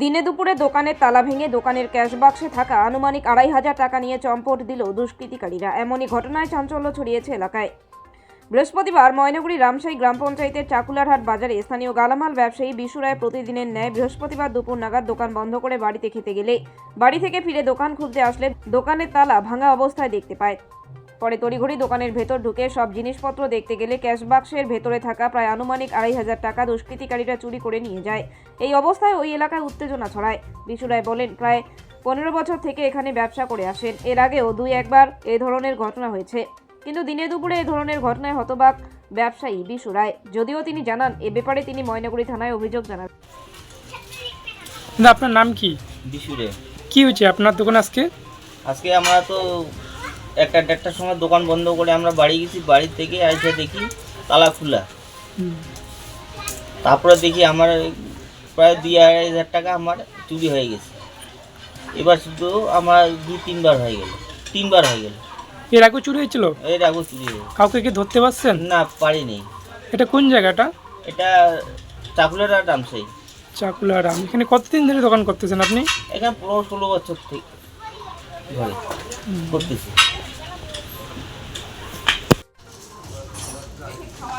দিনে দুপুরে দোকানের তালা ভেঙে দোকানের ক্যাশ বাক্সে থাকা আনুমানিক আড়াই হাজার টাকা নিয়ে চম্পট দিল দুষ্কৃতিকারীরা। এমনই ঘটনায় চাঞ্চল্য ছড়িয়েছে এলাকায়। বৃহস্পতিবার ময়নাগুড়ি রামশাহী গ্রাম পঞ্চায়েতের চাকুলারহাট বাজারে স্থানীয় গালামাল ব্যবসায়ী বিশু রায় প্রতিদিনের ন্যায় বৃহস্পতিবার দুপুর নাগাদ দোকান বন্ধ করে বাড়িতে খেতে গেলে। বাড়ি থেকে ফিরে দোকান খুলতে আসলে দোকানের তালা ভাঙা অবস্থায় দেখতে পায়। পরে তড়িঘড়ি দোকানের ভেতর ঢুকে সব জিনিসপত্র দেখতে গেলে ক্যাশ বাক্সের ভেতরে থাকা প্রায় আনুমানিক আড়াই হাজার টাকা দুষ্কৃতিকারীরা চুরি করে নিয়ে যায়। এই অবস্থায় ওই এলাকায় উত্তেজনা ছড়ায়। বিশু রায় বলেন প্রায় পনেরো বছর থেকে এখানে ব্যবসা করে আসেন। এর আগেও দুই একবার এ ধরনের ঘটনা হয়েছে। কিন্তু দিনে দুপুরে এ ধরনের ঘটনায় হতবাক ব্যবসায়ী বিশু রায়। যদিও তিনি জানান এ ব্যাপারে তিনি ময়নাগুড়ি থানায় অভিযোগ জানান। আপনার নাম কি? বিশুরে কি হয়েছে? আপনার দোকান আজকে? আজকে আমরা তো একটা দেড়টার সময় দোকান বন্ধ করে আমরা বাড়ি গেছি বাড়ি থেকে এসে দেখি তালা খোলা। তারপরে দেখি আমার প্রায় দুই আড়াই হাজার টাকা আমার চুরি হয়ে গেছে। এবার শুধু আমার দু তিনবার হয়ে গেল তিনবার হয়ে গেল। এর আগে চুরি হয়েছিল? এর আগে চুরি হয়ে গেছে। কাউকে কি ধরতে পারছেন? না পারিনি। এটা কোন জায়গাটা? এটা চাকুলেরা রামসাই। চাকুলারাম এখানে কতদিন ধরে দোকান করতেছেন আপনি? এখানে পনেরো ষোলো বছর থেকে ধরে করতেছি।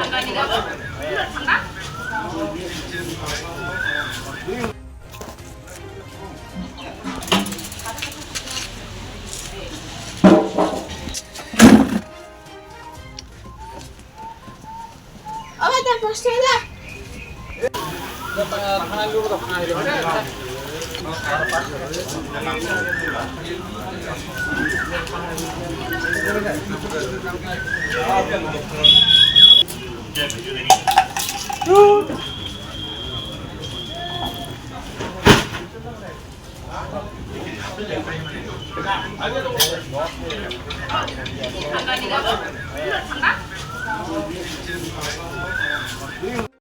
Hanggang lihat bosnya lihat Agak すいません。